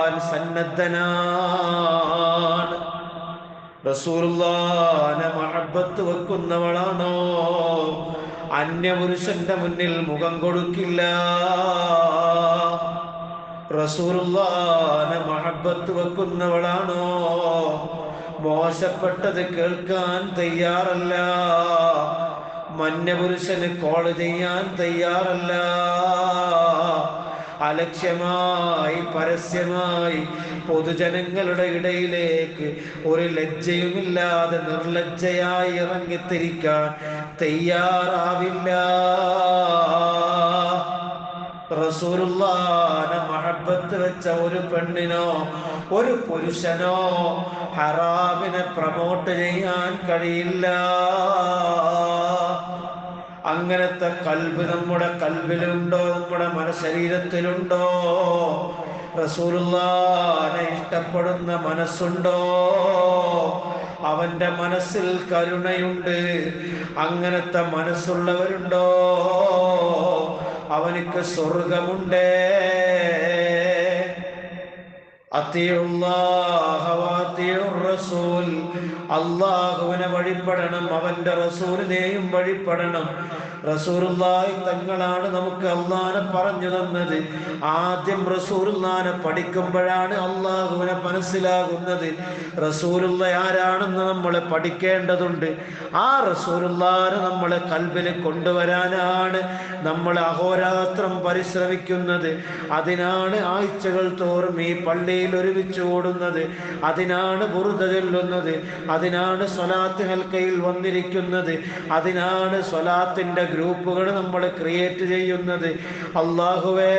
സന്നദ്ധനാണ്. റസൂലുള്ളാനെ മഹബത്ത് വെക്കുന്നവളാണോ? അന്യപുരുഷന്റെ മുന്നിൽ മുഖം കൊടുക്കില്ല. റസൂലുള്ളാനെ മഹബത്ത് വെക്കുന്നവളാണോ? മോശപ്പെട്ടത് കേൾക്കാൻ തയ്യാറല്ല. മന്യപുരുഷന് കോൾ ചെയ്യാൻ തയ്യാറല്ല. അലക്ഷ്യമായി പരസ്യമായി പൊതുജനങ്ങളുടെ ഇടയിലേക്ക് ഒരു ലജ്ജയുമില്ലാതെ നിർലജ്ജയായി ഇറങ്ങിത്തിരിക്കാൻ തയ്യാറാവില്ല. വെച്ച ഒരു പെണ്ണിനോ ഒരു പുരുഷനോ ഹറാമിനെ പ്രമോട്ട് ചെയ്യാൻ കഴിയില്ല. അങ്ങനത്തെ കൽബ് നമ്മുടെ കൽബിലുണ്ടോ? നമ്മുടെ മനശരീരത്തിലുണ്ടോ? റസൂലുള്ളാനെ ഇഷ്ടപ്പെടുന്ന മനസ്സുണ്ടോ? അവന്റെ മനസ്സിൽ കരുണയുണ്ട്. അങ്ങനത്തെ മനസ്സുള്ളവരുണ്ടോ? അവനിക്ക് സ്വർഗമുണ്ടേ റസൂൽ അള്ളാഹുവിനെ വഴിപ്പെടണം അവന്റെ റസൂലിനെയും വഴിപ്പെടണം. റസൂറുല്ലായി തങ്ങളാണ് നമുക്ക് അള്ളാനെ പറഞ്ഞു തന്നത്. ആദ്യം റസൂറുല്ലാനെ പഠിക്കുമ്പോഴാണ് അള്ളാഹുവിനെ മനസ്സിലാകുന്നത്. റസൂലുള്ള ആരാണെന്ന് നമ്മൾ പഠിക്കേണ്ടതുണ്ട്. ആ റസൂലുള്ളാനെ നമ്മളെ കൽബിൽ കൊണ്ടുവരാനാണ് നമ്മൾ അഹോരാത്രം പരിശ്രമിക്കുന്നത്. അതിനാണ് ആഴ്ചകൾ തോറും ഈ പള്ളിയിൽ ഒരുമിച്ച് ഓടുന്നത് അതിനാണ് ബുറുദ ചൊല്ലുന്നത്. അതിനാണ് സ്വലാത്ത് ഹൽക്കയിൽ വന്നിരിക്കുന്നത്. അതിനാണ് സ്വലാത്തിന്റെ ഗ്രൂപ്പുകൾ നമ്മൾ ക്രിയേറ്റ് ചെയ്യുന്നത്. അള്ളാഹുവേ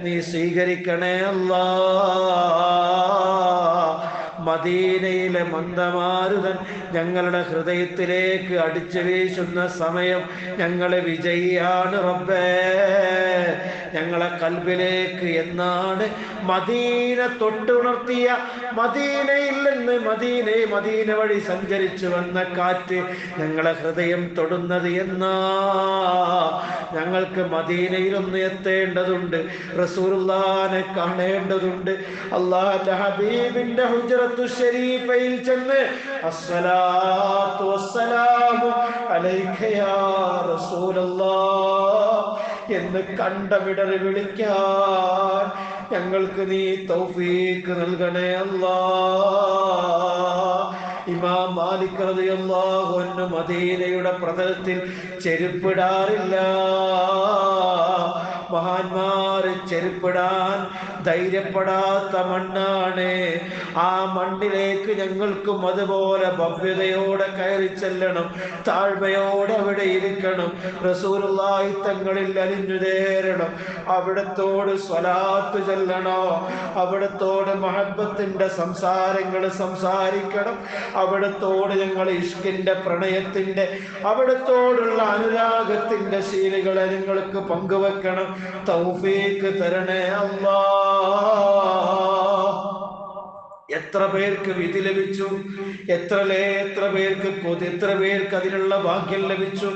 നീ സ്വീകരിക്കണേ അല്ലാ. മദീനയിലെ മന്ദമാരുതൻ ഞങ്ങളുടെ ഹൃദയത്തിലേക്ക് അടിച്ചു വീശുന്ന സമയം ഞങ്ങളെ വിജയിയാണ് റബ്ബേ. ഞങ്ങളെ കൽബിലേക്ക് എന്നാണ് മദീന തൊട്ടുണർത്തിയ. മദീനയിൽ നിന്ന് മദീന മദീന വഴി സഞ്ചരിച്ചു വന്ന കാറ്റ് ഞങ്ങളെ ഹൃദയം തൊടുന്നത് എന്നാ. ഞങ്ങൾക്ക് മദീനയിലൊന്ന് എത്തേണ്ടതുണ്ട്. റസൂലുള്ളാനെ കാണേണ്ടതുണ്ട്. അള്ളാഹ് ഹബീബിന്റെ ഹുജറത്തു ഷരീഫയിൽ ചെന്ന് അസ്സലാത്തു വസ്സലാമു അലൈക്കയാ റസൂലല്ലാഹ് എന്ന് കണ്ടവിടറി വിളിക്കാൻ. ഞങ്ങൾക്ക് നീ തൗഫീക്ക് നൽകണേ അല്ലാ. ഇമാം മാലിക് റളിയല്ലാഹു അൻഹു മദീനയുടെ പ്രതലത്തിൽ ചെരുപ്പിടാറില്ല. മഹാന്മാര് ചെരുപ്പിടാൻ ധൈര്യപ്പെടാത്ത മണ്ണാണ്. ആ മണ്ണിലേക്ക് ഞങ്ങൾക്കും അതുപോലെ ഭവ്യതയോടെ കയറി ചെല്ലണം താഴ്മയോടെ അവിടെ ഇരിക്കണം. റസൂലുള്ളാഹി തങ്ങളിൽ അലിഞ്ഞു നേരണം. അവിടത്തോട് സ്വലാത്ത് ചെല്ലണോ? അവിടത്തോട് മഹബത്തിന്റെ സംസാരങ്ങൾ സംസാരിക്കണം. അവിടത്തോട് ഞങ്ങൾ ഇഷ്കിന്റെ പ്രണയത്തിന്റെ അവിടത്തോടുള്ള അനുരാഗത്തിന്റെ ശീലുകളെ നിങ്ങൾക്ക് പങ്കുവെക്കണം. തൗഫീക്ക് തരണേ അല്ലാ എത്ര പേർക്ക് വിധി ലഭിച്ചു? എത്ര എത്ര പേർക്ക് കൊതി? എത്ര പേർക്ക് അതിനുള്ള ഭാഗ്യം ലഭിച്ചു?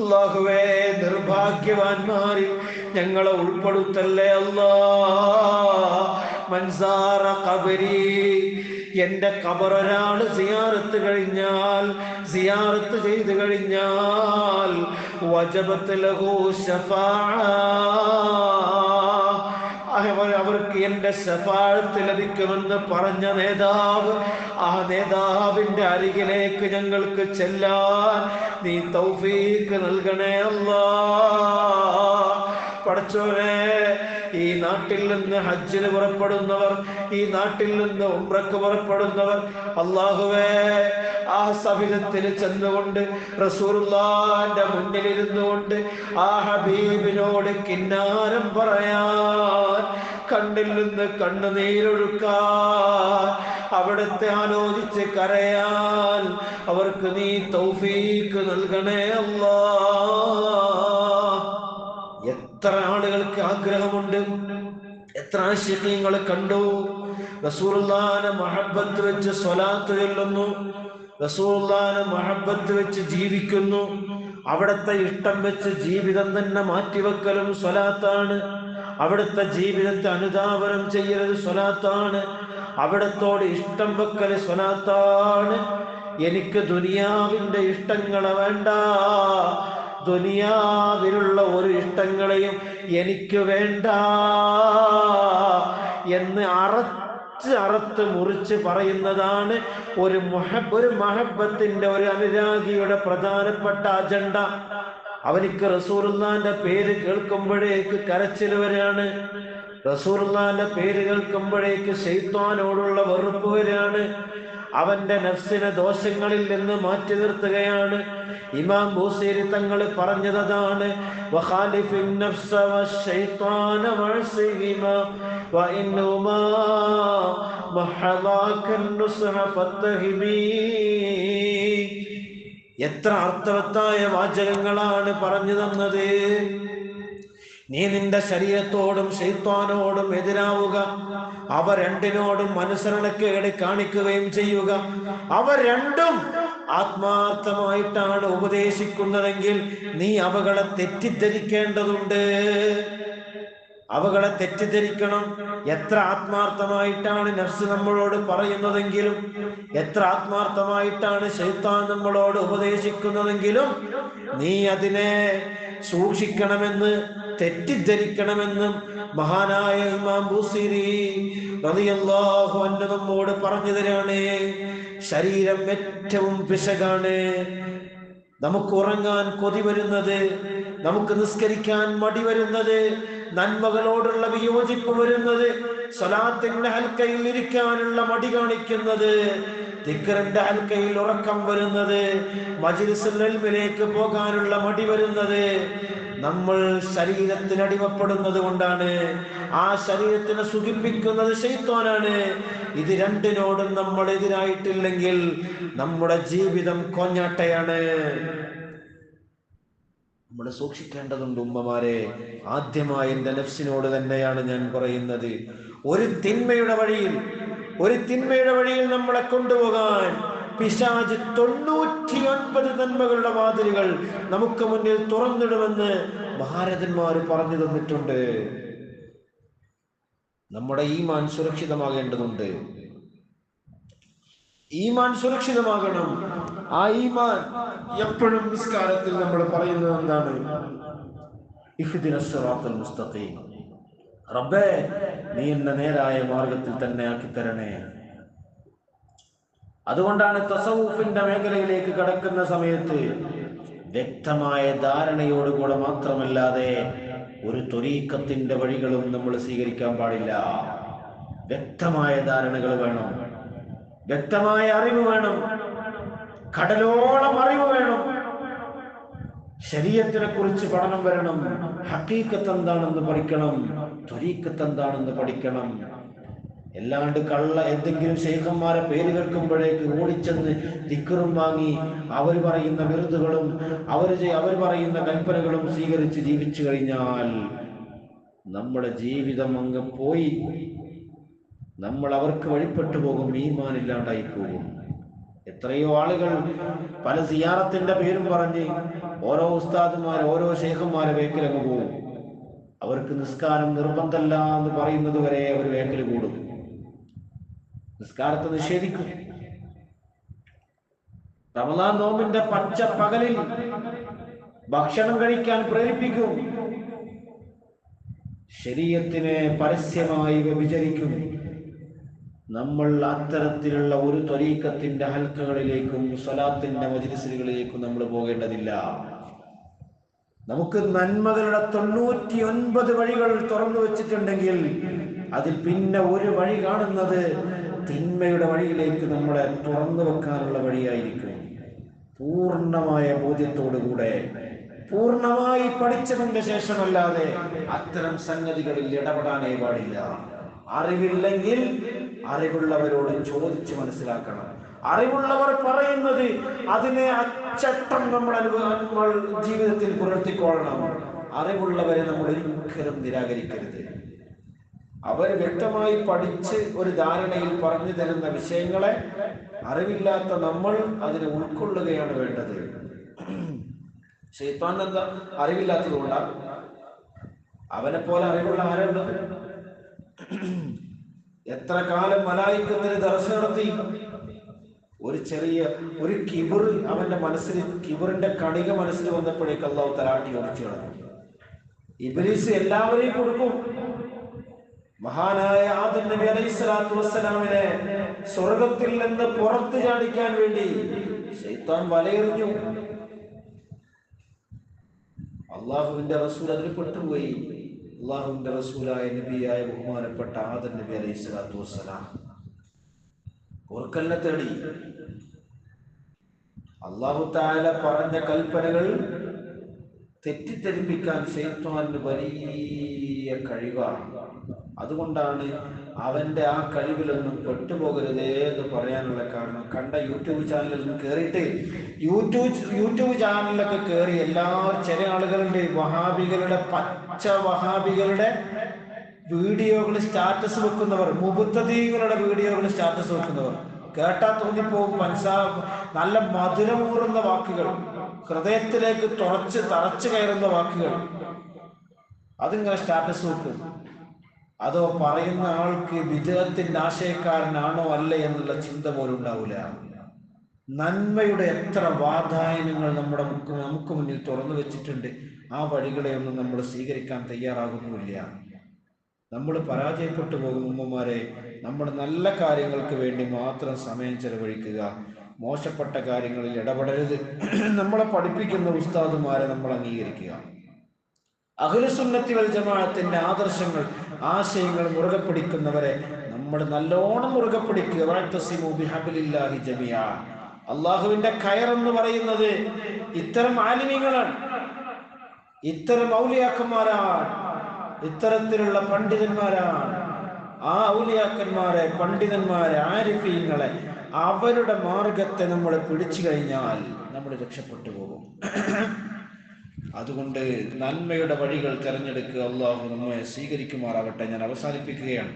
അള്ളാഹുവേ നിർഭാഗ്യവാന്മാരിൽ ഞങ്ങളെ ഉൾപ്പെടുത്തല്ലേ അല്ലാ മൻസാറ കബരി എന്റെ കബറൊരാൾ സിയാറത്ത് കഴിഞ്ഞാൽ സിയാറത്ത് ചെയ്തു കഴിഞ്ഞാൽ വജബത്ത് അവർക്ക് എന്റെ ശഫാഴത്ത് ലഭിക്കുമെന്ന് പറഞ്ഞ നേതാവ് ആ നേതാവിന്റെ അരികിലേക്ക് ഞങ്ങൾക്ക് ചെല്ലാൻ നീ തൗഫീക്ക് നൽകണേ അല്ലാ പടച്ചോനെ ഈ നാട്ടിൽ നിന്ന് ഹജ്ജിന് പുറപ്പെടുന്നവർ ഈ നാട്ടിൽ നിന്ന് ഉംറക്ക് പുറപ്പെടുന്നവർ അള്ളാഹുവേ ആ സവിധത്തിൽ ചെന്നുകൊണ്ട് റസൂറുല്ലാന്റെ മുന്നിൽ ഇരുന്നുകൊണ്ട് ആ ഹബീബിനോട് കിന്നാരം പറയാൻ കണ്ണിൽ നിന്ന് കണ്ണുനീരൊഴുക്കാൻ അവിടുത്തെ ആലോചിച്ച് കരയാൻ അവർക്ക് നീ തൗഫീക്ക് നൽകണേ അല്ലാ എത്ര ആളുകൾക്ക് ആഗ്രഹമുണ്ട്? എത്ര ആശയങ്ങൾ കണ്ടു? റസൂർലാനെ മഹബത്ത് വെച്ച് സ്വലാത്ത് ചൊല്ലുന്നു. റസൂർലാനെ മഹബത്ത് വെച്ച് ജീവിക്കുന്നു. അവിടുത്തെ ഇഷ്ടം വെച്ച് ജീവിതം തന്നെ മാറ്റിവെക്കലും സ്വലാത്താണ്. അവിടുത്തെ ജീവിതത്തെ അനുധാവനം ചെയ്യലത് സ്വലാത്താണ്. അവിടത്തോട് ഇഷ്ടം വെക്കൽ സ്വലാത്താണ്. എനിക്ക് ദുനിയാവിന്റെ ഇഷ്ടങ്ങളെ വേണ്ട. ദുനിയാവിലുള്ള ഒരു ഇഷ്ടങ്ങളെയും എനിക്ക് വേണ്ട എന്ന് അറച്ച് അറത്ത് മുറിച്ച് പറയുന്നതാണ് ഒരു മൊഹബ് ഒരു മഹബത്തിന്റെ ഒരു അനുരാഗിയുടെ പ്രധാനപ്പെട്ട അജണ്ട. അവനിക്ക് റസൂർന്നാന്റെ പേര് കേൾക്കുമ്പോഴേക്ക് കരച്ചിൽ വരാണ്. റസൂർന്നാന്റെ പേര് കേൾക്കുമ്പോഴേക്ക് ശൈത്വാനോടുള്ള വെറുപ്പ് വരാണ്. അവന്റെ നഫ്സിനെ ദോഷങ്ങളിൽ നിന്ന് മാറ്റി നിർത്തുകയാണ്. ഇമാം ബൂസേരി തങ്ങൾ പറഞ്ഞതാണ് എത്ര അർത്ഥവത്തായ വാചകങ്ങളാണ് പറഞ്ഞു തന്നത് നീ നിന്റെ ശരീരത്തോടും ശൈത്വാനോടും എതിരാവുക. അവ രണ്ടിനോടും അനുസരണക്കേട് കാണിക്കുകയും ചെയ്യുക. അവ രണ്ടും ആത്മാർത്ഥമായിട്ടാണ് ഉപദേശിക്കുന്നതെങ്കിൽ നീ അവകളെ തെറ്റിദ്ധരിക്കേണ്ടതുണ്ട്. അവകളെ തെറ്റിദ്ധരിക്കണം. എത്ര ആത്മാർത്ഥമായിട്ടാണ് നഫ്സ് നമ്മളോട് പറയുന്നതെങ്കിലും എത്ര ആത്മാർത്ഥമായിട്ടാണ് ശൈത്താൻ നമ്മളോട് ഉപദേശിക്കുന്നതെങ്കിലും നീ അതിനെ സൂക്ഷിക്കണമെന്ന് തെറ്റിദ്ധരിക്കണമെന്നും മഹാനായ ഇമാം നമ്മോട് പറഞ്ഞു തരാണ്. ശരീരം ഏറ്റവും പിശകാണ്. നമുക്ക് ഉറങ്ങാൻ കൊതി വരുന്നത് നമുക്ക് നിസ്കരിക്കാൻ മടി വരുന്നത് നന്മകളോടുള്ള വിയോജിപ്പ് വരുന്നത് സ്വലാത്തിന്റെ ഹൽക്കയിൽ ഇരിക്കാനുള്ള മടി കാണിക്കുന്നത് ദിക്കറിന്റെ ഹൽക്കയിൽ ഉറക്കം വരുന്നത്. മജിലിസിലേക്ക് പോകാനുള്ള മടി വരുന്നത്. നമ്മൾ ശരീരത്തിന് അടിമപ്പെടുന്നത് കൊണ്ടാണ്. ആ ശരീരത്തിനെ സുഖിപ്പിക്കുന്നത് ശൈത്വാനാണ് ഇത് രണ്ടിനോടും നമ്മൾ എതിരായിട്ടില്ലെങ്കിൽ നമ്മുടെ ജീവിതം കൊഞ്ഞാട്ടയാണ്. നമ്മൾ സൂക്ഷിക്കേണ്ടതുണ്ട് ഉമ്മമാരെ. ആദ്യമായി എന്റെ നഫ്സിനോട് തന്നെയാണ് ഞാൻ പറയുന്നത്. ഒരു തിന്മയുടെ വഴിയിൽ ഒരു തിന്മയുടെ വഴിയിൽ നമ്മളെ കൊണ്ടുപോകാൻ പിശാജ് തൊണ്ണൂറ്റി ഒൻപത് നന്മകളുടെ വാതിലുകൾ നമുക്ക് മുന്നിൽ തുറന്നിടുമെന്ന് ഭാരതന്മാർ പറഞ്ഞു തന്നിട്ടുണ്ട്. നമ്മുടെ ഈമാൻ സുരക്ഷിതമാകേണ്ടതുണ്ട്. ഈമാൻ സുരക്ഷിതമാകണം. ആ ഈമാൻ എപ്പോഴും നിസ്കാരത്തിൽ നമ്മൾ പറയുന്നത് എന്താണ്? ഇഹ്ദിന മുസ്തഖീം. റബ്ബേ നീ എന്നെ നേരായ മാർഗത്തിൽ തന്നെ ആക്കി തരണേ അതുകൊണ്ടാണ് തസവൂഫിന്റെ മേഖലയിലേക്ക് കടക്കുന്ന സമയത്ത് വ്യക്തമായ ധാരണയോടുകൂടെ മാത്രമല്ലാതെ ഒരു തൊരീക്കത്തിന്റെ വഴികളും നമ്മൾ സ്വീകരിക്കാൻ പാടില്ല. വ്യക്തമായ ധാരണകൾ വേണം. വ്യക്തമായ അറിവ് വേണം. കടലോളം അറിവ് വേണം. ശരീരത്തിനെ കുറിച്ച് പഠനം വരണം. ഹക്കീക്കത്ത് എന്താണെന്ന് പഠിക്കണം. ത്വരീക്കത്ത് എന്താണെന്ന് പഠിക്കണം. എല്ലാണ്ട് കള്ള എന്തെങ്കിലും ശേഖന്മാരെ പേര് കേൾക്കുമ്പോഴേക്ക് ഓടിച്ചെന്ന് ദിക്കറും വാങ്ങി അവർ പറയുന്ന വിരുദുകളും അവർ അവർ പറയുന്ന കൽപ്പനകളും സ്വീകരിച്ച് ജീവിച്ചു കഴിഞ്ഞാൽ നമ്മുടെ ജീവിതം അങ്ങ് പോയി. നമ്മൾ അവർക്ക് വഴിപ്പെട്ടു പോകും ഈമാൻ ഇല്ലാണ്ടായി പോകും. എത്രയോ ആളുകൾ പല സിയാറത്തിന്റെ പേരും പറഞ്ഞ് ഓരോ ഉസ്താദുമാർ ഓരോ ശേഖന്മാരെ വേക്കിലങ്ങ് പോകും. അവർക്ക് നിസ്കാരം നിർബന്ധമല്ല എന്ന് പറയുന്നത് വരെ അവർ വേക്കൽ കൂടും. നിസ്കാരത്തെ നിഷേധിക്കും. റമദാൻ നോമ്പിന്റെ പച്ച പകലിൽ ഭക്ഷണം കഴിക്കാൻ പ്രേരിപ്പിക്കും. ശരീരത്തിനെ പരസ്യമായി വ്യഭിചരിക്കും. നമ്മൾ അത്തരത്തിലുള്ള ഒരു ത്വരീക്കത്തിന്റെ ഹൽക്കകളിലേക്കും സ്വലാത്തിന്റെ മജിലിസുകളിലേക്കും നമ്മൾ പോകേണ്ടതില്ല. നമുക്ക് നന്മകളുടെ തൊണ്ണൂറ്റി ഒൻപത് വഴികൾ തുറന്നു വെച്ചിട്ടുണ്ടെങ്കിൽ അതിൽ പിന്നെ ഒരു വഴി കാണുന്നത് തിന്മയുടെ വഴിയിലേക്ക് നമ്മളെ തുറന്നു വെക്കാനുള്ള വഴിയായിരിക്കും. പൂർണമായ ബോധ്യത്തോടുകൂടെ പൂർണമായി പഠിച്ചതിന്റെ ശേഷമല്ലാതെ അത്തരം സംഗതികളിൽ ഇടപെടാനേ പാടില്ല. അറിവില്ലെങ്കിൽ അറിവുള്ളവരോട് ചോദിച്ചു മനസ്സിലാക്കണം. അറിവുള്ളവർ പറയുന്നത് അതിനെ അച്ചട്ടം നമ്മൾ നമ്മൾ ജീവിതത്തിൽ പുലർത്തിക്കൊള്ളണം. അറിവുള്ളവരെ നമ്മൾ ഒരിക്കലും നിരാകരിക്കരുത്. അവർ വ്യക്തമായി പഠിച്ച് ഒരു ധാരണയിൽ പറഞ്ഞു തരുന്ന വിഷയങ്ങളെ അറിവില്ലാത്ത നമ്മൾ അതിനെ ഉൾക്കൊള്ളുകയാണ് വേണ്ടത്. ഷെയ്ത്താൻ എന്താ അറിവില്ലാത്തത് കൊണ്ടാണ് അവനെ പോലെ അറിവുള്ള ആരുണ്ട്? എത്ര കാലം മലായിക്കുന്നതിന് ദർശനം നടത്തി? ഒരു ചെറിയ ഒരു കിബിർ അവന്റെ മനസ്സിൽ കിബിറിന്റെ കണിക മനസ്സിൽ വന്നപ്പോഴേക്ക് അള്ളാഹു തലാട്ടി ഉറച്ചു കളഞ്ഞു. ഇബിലീസ് എല്ലാവരെയും കൊടുക്കും. മഹാനായ ആദം നബി അലൈഹി സ്വലാത്തു വസ്സലാമിനെ സ്വർഗത്തിൽ നിന്ന് പുറത്തു ചാടിക്കാൻ വേണ്ടി ശൈത്താൻ വലയെറിഞ്ഞു. അള്ളാഹുവിന്റെ റസൂൽ അതിൽ പെട്ടുപോയി. അള്ളാഹുവിന്റെ റസൂലായ നബിയായ ബഹുമാനപ്പെട്ട ആദം നബി അലൈഹി സ്വലാത്തു വസ്സലാം. ഓർക്കലിനെ തേടി. അള്ളാഹു താല പറഞ്ഞ കൽപ്പനകൾ തെറ്റിദ്ധരിപ്പിക്കാൻ ഷെയ്ത്വാന് വലിയ കഴിവാണ്. അതുകൊണ്ടാണ് അവന്റെ ആ കഴിവിലൊന്നും പെട്ടുപോകരുതേ എന്ന് പറയാനുള്ള കാരണം കണ്ട യൂട്യൂബ് ചാനലിൽ കയറിയിട്ട് യൂട്യൂബ് യൂട്യൂബ് ചാനലിലൊക്കെ കയറി എല്ലാ ചില ആളുകളുടെയും വഹാബികളുടെ പച്ച വഹാബികളുടെ വീഡിയോകൾ സ്റ്റാറ്റസ് വെക്കുന്നവർ മുബുദ്ധീകളുടെ വീഡിയോകൾ സ്റ്റാറ്റസ് വെക്കുന്നവർ. കേട്ടാ തോന്നിപ്പോകും മനസ്സാ നല്ല മധുരമൂറുന്ന വാക്കുകൾ ഹൃദയത്തിലേക്ക് തുറച്ച് തറച്ചു കയറുന്ന വാക്കുകൾ. അതിങ്ങനെ സ്റ്റാറ്റസ് വെക്കും. അതോ പറയുന്ന ആൾക്ക് വിജയത്തിന്റെ ആശയക്കാരനാണോ അല്ല എന്നുള്ള ചിന്ത പോലും ഉണ്ടാവില്ല നന്മയുടെ എത്ര വാതായനങ്ങൾ നമ്മുടെ മുക്ക് നമുക്ക് മുന്നിൽ തുറന്നു വെച്ചിട്ടുണ്ട്. ആ വഴികളെ ഒന്നും നമ്മൾ സ്വീകരിക്കാൻ തയ്യാറാകുന്നുമില്ല. നമ്മൾ പരാജയപ്പെട്ടു പോകും ഉമ്മമാരെ നമ്മൾ നല്ല കാര്യങ്ങൾക്ക് വേണ്ടി മാത്രം സമയം ചെലവഴിക്കുക. മോശപ്പെട്ട കാര്യങ്ങളിൽ ഇടപെടരുത്. നമ്മളെ പഠിപ്പിക്കുന്ന ഉസ്താദുമാരെ നമ്മൾ അംഗീകരിക്കുക. അഖിലസുന്നത്തി വൽ ജമാഅത്തിന്റെ ആദർശങ്ങൾ ആശയങ്ങൾ മുറുകെ പിടിക്കുന്നവരെ നമ്മൾ നല്ലോണം മുറുകെ പിടിക്കുക. ജമിയ അള്ളാഹുവിന്റെ കയർ എന്ന് പറയുന്നത് ഇത്തരം ആലിമ്യങ്ങളാണ് ഇത്തരം ഔലിയാക്കന്മാരാണ്. ഇത്തരത്തിലുള്ള പണ്ഡിതന്മാരാണ്. ആ ഔലിയാക്കന്മാരെ പണ്ഡിതന്മാരെ ആരിഫീങ്ങളെ അവരുടെ മാർഗത്തെ നമ്മൾ പിടിച്ചു കഴിഞ്ഞാൽ നമ്മൾ രക്ഷപ്പെട്ടു പോകും. അതുകൊണ്ട് നന്മയുടെ വഴികൾ തിരഞ്ഞെടുക്കുക അള്ളാഹു നമ്മെ സ്വീകരിക്കുമാറാവട്ടെ ഞാൻ അവസാനിപ്പിക്കുകയാണ്.